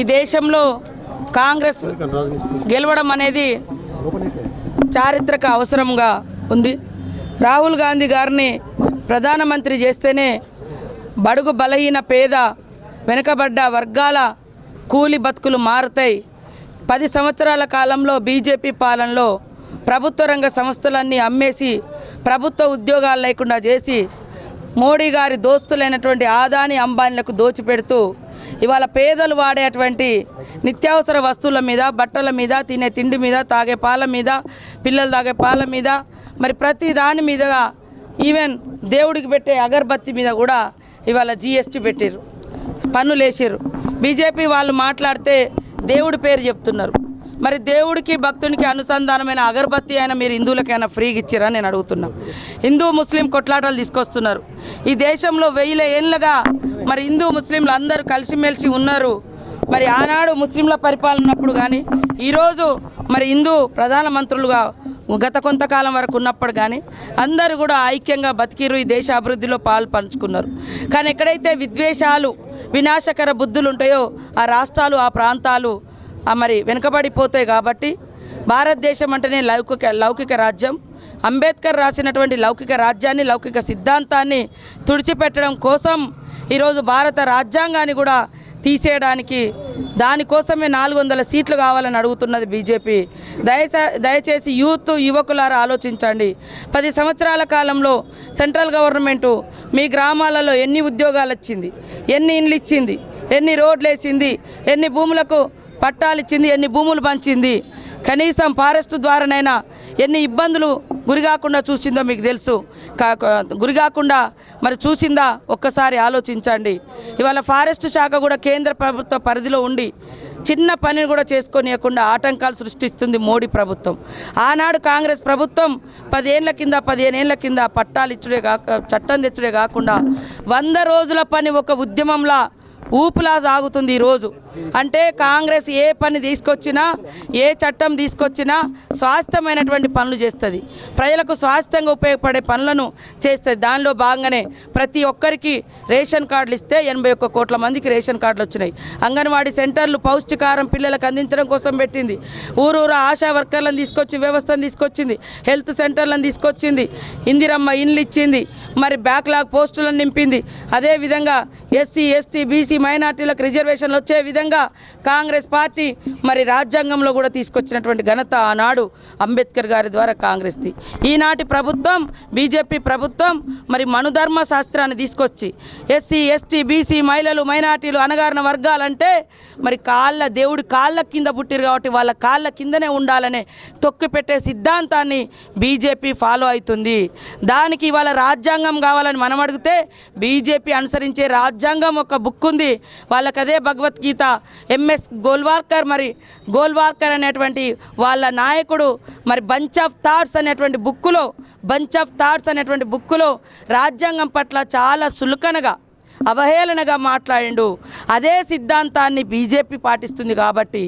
ఈ దేశంలో కాంగ్రెస్ గెలవడం అనేది చారిత్రక అవసరంగా ఉంది. రాహుల్ గాంధీ గారిని ప్రధానమంత్రి చేస్తేనే బడుగు బలహీన పేద వెనుకబడ్డ వర్గాల కూలి బతుకులు మారుతాయి. పది సంవత్సరాల కాలంలో బీజేపీ పాలనలో ప్రభుత్వ రంగ సంస్థలన్నీ అమ్మేసి ప్రభుత్వ ఉద్యోగాలు లేకుండా చేసి మోడీ గారి దోస్తులైనటువంటి ఆదాని అంబానీలకు దోచిపెడుతూ ఇవాళ పేదలు వాడేటువంటి నిత్యావసర వస్తువుల మీద బట్టల మీద తినే తిండి మీద తాగే పాల మీద పిల్లలు తాగే పాల మీద మరి ప్రతి దాని మీద ఈవెన్ దేవుడికి పెట్టే అగర్బత్తి మీద కూడా ఇవాళ జిఎస్టీ పెట్టారు పన్నులు వేసారు బీజేపీ వాళ్ళు మాట్లాడితే దేవుడి పేరు చెప్తున్నారు. మరి దేవుడికి భక్తునికి అనుసంధానమైన అగరబత్తి అయినా మీరు హిందువులకైనా ఫ్రీగా ఇచ్చారా నేను అడుగుతున్నా. హిందూ ముస్లిం కొట్లాటలు తీసుకొస్తున్నారు. ఈ దేశంలో వెయ్యిల ఏళ్ళగా మరి హిందూ ముస్లింలు అందరూ కలిసిమెలిసి ఉన్నారు. మరి ఆనాడు ముస్లింల పరిపాలన ఉన్నప్పుడు కానీ ఈరోజు మరి హిందూ ప్రధానమంత్రులుగా గత కొంతకాలం వరకు ఉన్నప్పుడు కానీ అందరూ కూడా ఐక్యంగా బతికిరు ఈ దేశ అభివృద్ధిలో పాలు పంచుకున్నారు. కానీ ఎక్కడైతే విద్వేషాలు వినాశకర బుద్ధులు ఉంటాయో ఆ రాష్ట్రాలు ఆ ప్రాంతాలు మరి వెనుకబడిపోతాయి కాబట్టి భారతదేశం అంటేనే లౌకిక లౌకిక రాజ్యం. అంబేద్కర్ రాసినటువంటి లౌకిక రాజ్యాన్ని లౌకిక సిద్ధాంతాన్ని తుడిచిపెట్టడం కోసం ఈరోజు భారత రాజ్యాంగాన్ని కూడా తీసేయడానికి దానికోసమే నాలుగు వందల సీట్లు కావాలని అడుగుతున్నది బీజేపీ. దయచే దయచేసి యూత్ యువకులారా ఆలోచించండి. పది సంవత్సరాల కాలంలో సెంట్రల్ గవర్నమెంటు మీ గ్రామాలలో ఎన్ని ఉద్యోగాలు వచ్చింది ఎన్ని ఇండ్లు ఇచ్చింది ఎన్ని రోడ్లు వేసింది ఎన్ని భూములకు పట్టాలు ఇచ్చింది ఎన్ని భూములు పంచింది కనీసం ఫారెస్ట్ ద్వారానైనా ఎన్ని ఇబ్బందులు గురికాకుండా చూసిందో మీకు తెలుసు. కా- కా- గురికాకుండా మరి చూసిందా? ఒక్కసారి ఆలోచించండి. ఇవాళ ఫారెస్ట్ శాఖ కూడా కేంద్ర ప్రభుత్వ పరిధిలో ఉండి చిన్న పనిని కూడా చేసుకోనియకుండా ఆటంకాలు సృష్టిస్తుంది మోడీ ప్రభుత్వం. ఆనాడు కాంగ్రెస్ ప్రభుత్వం పదేళ్ళ కింద పదిహేనేళ్ళ కింద పట్టాలు ఇచ్చుడే కాక చట్టం తెచ్చుడే కాకుండా వంద రోజుల పని ఒక ఉద్యమంలా ఊపులా సాగుతుంది ఈరోజు. అంటే కాంగ్రెస్ ఏ పని తీసుకొచ్చినా ఏ చట్టం తీసుకొచ్చినా స్వాస్థ్యమైనటువంటి పనులు చేస్తుంది. ప్రజలకు స్వాస్థ్యంగా ఉపయోగపడే పనులను చేస్తుంది. దానిలో భాగంగానే ప్రతి ఒక్కరికి రేషన్ కార్డులు ఇస్తే ఎనభై ఒక్క కోట్ల మందికి రేషన్ కార్డులు వచ్చినాయి. అంగన్వాడీ సెంటర్లు పౌష్టికారం పిల్లలకు అందించడం కోసం పెట్టింది. ఊరూరు ఆశా వర్కర్లను తీసుకొచ్చి వ్యవస్థను తీసుకొచ్చింది. హెల్త్ సెంటర్లను తీసుకొచ్చింది. ఇందిరమ్మ ఇండ్లు ఇచ్చింది. మరి బ్యాక్లాగ్ పోస్టులను నింపింది. అదేవిధంగా ఎస్సీ ఎస్టీ బీసీ మైనార్టీలకు రిజర్వేషన్లు వచ్చే విధంగా కాంగ్రెస్ పార్టీ మరి రాజ్యాంగంలో కూడా తీసుకొచ్చినటువంటి ఘనత ఆనాడు అంబేద్కర్ గారి ద్వారా కాంగ్రెస్ది. ఈనాటి ప్రభుత్వం బీజేపీ ప్రభుత్వం మరి మనుధర్మ శాస్త్రాన్ని తీసుకొచ్చి ఎస్సీ ఎస్టీ బీసీ మహిళలు మైనార్టీలు అనగారిన వర్గాలంటే మరి కాళ్ళ దేవుడి కాళ్ళ కింద పుట్టిరు కాబట్టి వాళ్ళ కాళ్ళ కిందనే ఉండాలనే తొక్కిపెట్టే సిద్ధాంతాన్ని బీజేపీ ఫాలో అవుతుంది దానికి ఇవాళ రాజ్యాంగం కావాలని మనం అడిగితే బీజేపీ అనుసరించే రాజ్యాంగం ఒక బుక్ ఉంది. వాళ్ళకి అదే భగవద్గీత. ఎంఎస్ గోల్వార్కర్ మరి గోల్వార్కర్ అనేటువంటి వాళ్ళ నాయకుడు మరి బంచ్ ఆఫ్ థాట్స్ అనేటువంటి బుక్కులో బంచ్ ఆఫ్ థాట్స్ అనేటువంటి బుక్కులో రాజ్యాంగం పట్ల చాలా సులుకనగా అవహేళనగా మాట్లాడిండు. అదే సిద్ధాంతాన్ని బీజేపీ పాటిస్తుంది కాబట్టి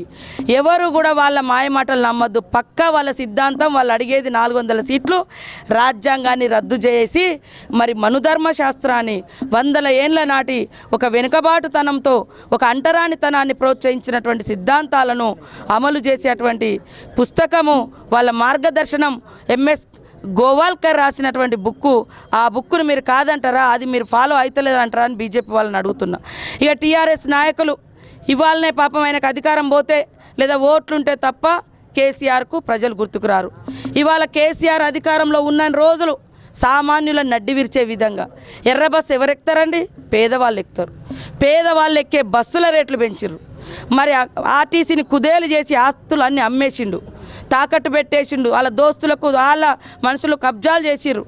ఎవరు కూడా వాళ్ళ మాయమాటలు నమ్మద్దు. పక్కా వాళ్ళ సిద్ధాంతం వాళ్ళు అడిగేది నాలుగు వందల సీట్లు రాజ్యాంగాన్ని రద్దు చేసి మరి మనుధర్మ శాస్త్రాన్ని వందల ఏండ్ల నాటి ఒక వెనుకబాటుతనంతో ఒక అంటరానితనాన్ని ప్రోత్సహించినటువంటి సిద్ధాంతాలను అమలు చేసేటువంటి పుస్తకము వాళ్ళ మార్గదర్శనం ఎంఎస్ గోవాల్కర్ రాసినటువంటి బుక్కు ఆ బుక్కును మీరు కాదంటారా? అది మీరు ఫాలో అవుతలేదంటారా అని బీజేపీ వాళ్ళని అడుగుతున్నా. ఇక టీఆర్ఎస్ నాయకులు ఇవాళనే పాపం ఆయనకు అధికారం పోతే లేదా ఓట్లుంటే తప్ప కేసీఆర్కు ప్రజలు గుర్తుకురారు. ఇవాళ కేసీఆర్ అధికారంలో ఉన్న రోజులు సామాన్యులను నడ్డి విరిచే విధంగా. ఎర్ర బస్సు ఎవరు ఎక్కుతారండి పేదవాళ్ళు ఎక్కుతారు. పేదవాళ్ళు ఎక్కే బస్సుల రేట్లు పెంచిర్రు. మరి ఆర్టీసీని కుదేలు చేసి ఆస్తులు అన్నీ అమ్మేసిండు. తాకట్టు పెట్టేసిండు. వాళ్ళ దోస్తులకు వాళ్ళ మనుషులు కబ్జాలు చేసిర్రు.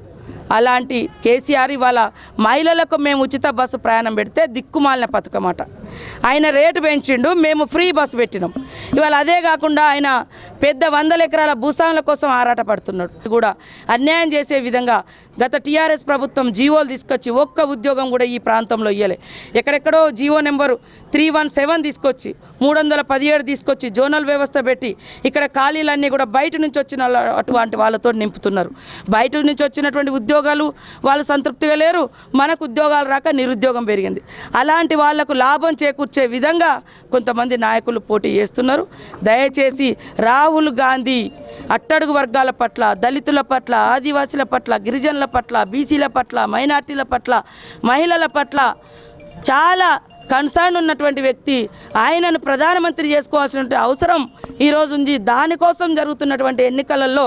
అలాంటి కేసీఆర్ ఇవాళ మహిళలకు మేము ఉచిత బస్సు ప్రయాణం పెడితే దిక్కుమాలిన పథకం అట ఆయన రేటు పెంచిండు మేము ఫ్రీ బస్సు పెట్టినాం. ఇవాళ అదే కాకుండా ఆయన పెద్ద వందల ఎకరాల భూస్వాముల కోసం ఆరాట పడుతున్నాడు కూడా అన్యాయం చేసే విధంగా గత టీఆర్ఎస్ ప్రభుత్వం జీవోలు తీసుకొచ్చి ఒక్క ఉద్యోగం కూడా ఈ ప్రాంతంలో ఇయ్యలే. ఎక్కడెక్కడో G O number three one seven తీసుకొచ్చి మూడు వందల పదిహేడు తీసుకొచ్చి జోనల్ వ్యవస్థ పెట్టి ఇక్కడ ఖాళీలన్నీ కూడా బయట నుంచి వచ్చిన అటువంటి వాళ్ళతో నింపుతున్నారు. బయట నుంచి వచ్చినటువంటి ఉద్యోగాలు వాళ్ళు సంతృప్తిగా లేరు మనకు ఉద్యోగాలు రాక నిరుద్యోగం పెరిగింది. అలాంటి వాళ్ళకు లాభం చేకూర్చే విధంగా కొంతమంది నాయకులు పోటీ చేస్తున్నారు. దయచేసి రాహుల్ గాంధీ అట్టడుగు వర్గాల పట్ల దళితుల పట్ల ఆదివాసుల పట్ల గిరిజనుల పట్ల బీసీల పట్ల మైనార్టీల పట్ల మహిళల పట్ల చాలా కన్సర్న్ ఉన్నటువంటి వ్యక్తి. ఆయనను ప్రధానమంత్రి చేసుకోవాల్సిన అవసరం. ఈరోజు ఉంది. దానికోసం జరుగుతున్నటువంటి ఎన్నికలలో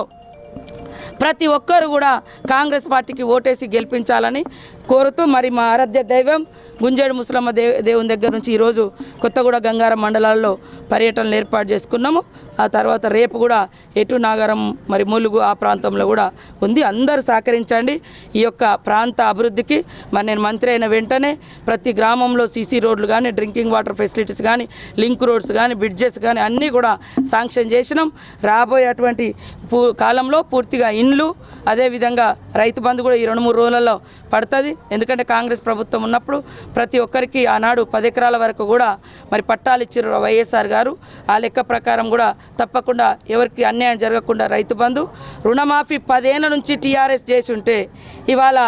ప్రతి ఒక్కరు కూడా కాంగ్రెస్ పార్టీకి ఓటేసి గెలిపించాలని కోరుతూ మరి మా ఆరాధ్య దైవం గుంజేడు ముసలమ్మ దే దేవుని దగ్గర నుంచి ఈరోజు కొత్తగూడ గంగారం మండలాల్లో పర్యటనలు ఏర్పాటు చేసుకున్నాము. ఆ తర్వాత రేపు కూడా ఎటు నాగరం మరి ములుగు ఆ ప్రాంతంలో కూడా ఉంది. అందరూ సహకరించండి. ఈ యొక్క ప్రాంత అభివృద్ధికి మరి నేను మంత్రి అయిన వెంటనే ప్రతి గ్రామంలో సీసీ రోడ్లు కానీ డ్రింకింగ్ వాటర్ ఫెసిలిటీస్ కానీ లింక్ రోడ్స్ కానీ బ్రిడ్జెస్ కానీ అన్నీ కూడా శాంక్షన్ చేసినాం. రాబోయేటువంటి పూ కాలంలో పూర్తిగా ఇండ్లు అదేవిధంగా రైతు బంధు కూడా ఈ రెండు మూడు రోజులలో పడుతుంది. ఎందుకంటే కాంగ్రెస్ ప్రభుత్వం ఉన్నప్పుడు ప్రతి ఒక్కరికి ఆనాడు పది ఎకరాల వరకు కూడా మరి పట్టాలు ఇచ్చారు వైఎస్ఆర్ గారు. ఆ లెక్క ప్రకారం కూడా తప్పకుండా ఎవరికి అన్యాయం జరగకుండా రైతు బంధు రుణమాఫీ పదేళ్ళ నుంచి టీఆర్ఎస్ చేసి ఉంటే ఇవాళ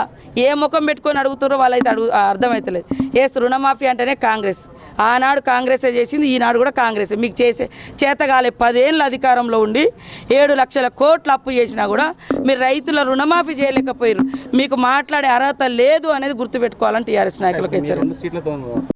ఏ ముఖం పెట్టుకొని అడుగుతారో వాళ్ళైతే అడుగు అర్థమవుతలేదు ఎస్ రుణమాఫీ అంటేనే కాంగ్రెస్. ఆనాడు కాంగ్రెసే చేసింది ఈనాడు కూడా కాంగ్రెసే. మీకు చేసే చేతగాలే పదేళ్ళ అధికారంలో ఉండి ఏడు లక్షల కోట్లు అప్పు చేసినా కూడా మీరు రైతుల రుణమాఫీ చేయలేకపోయారు మీకు మాట్లాడే అర్హత లేదు అనేది గుర్తుపెట్టుకోవాలని టీఆర్ఎస్ నాయకులకు సీట్లతో